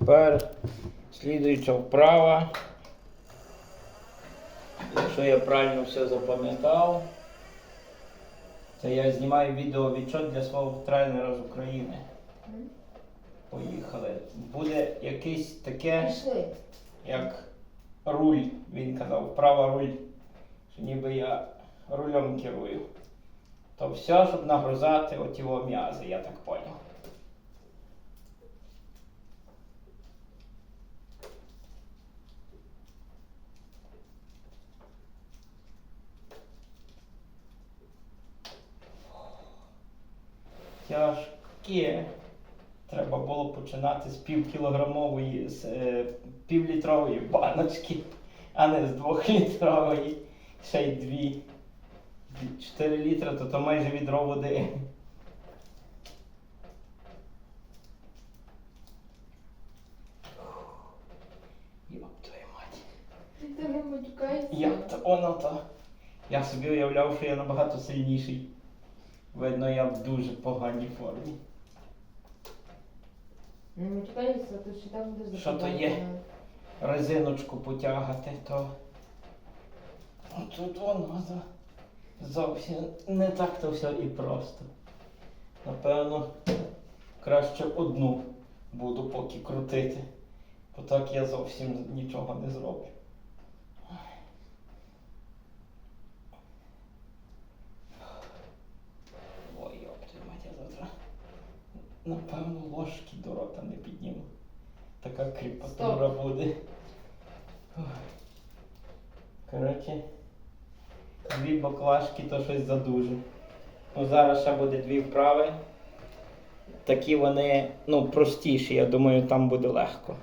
Тепер слідуюча вправа. Якщо я правильно все запам'ятав, це я знімаю відео відчот для свого тренера з України. Поїхали. Буде якесь таке, як руль, він казав, вправа руль. Що ніби я рулем керую. То все, щоб нагрузати от його м'язи, я так поняв. Тяжке. Треба було починати з півкілограмової, з е, півлітрової баночки, а не з двохлітрової. Ще й дві. 4 літри, то то майже відро води. Як то воно то. Я собі уявляв, що я набагато сильніший. Видно, я в дуже поганій формі. Не матюкається, то ще так будеш Що то є? резиночку потягати, то тут воно зовсім не так то все і просто. Напевно, краще одну буду поки крутити, бо так я зовсім нічого не зроблю. Напевно, ложки до рота не підніму. Така кріпатура буде. Коротше, дві баклажки то щось задуже. Ну, зараз ще буде дві вправи. Такі вони, ну, простіші, я думаю, там буде легко.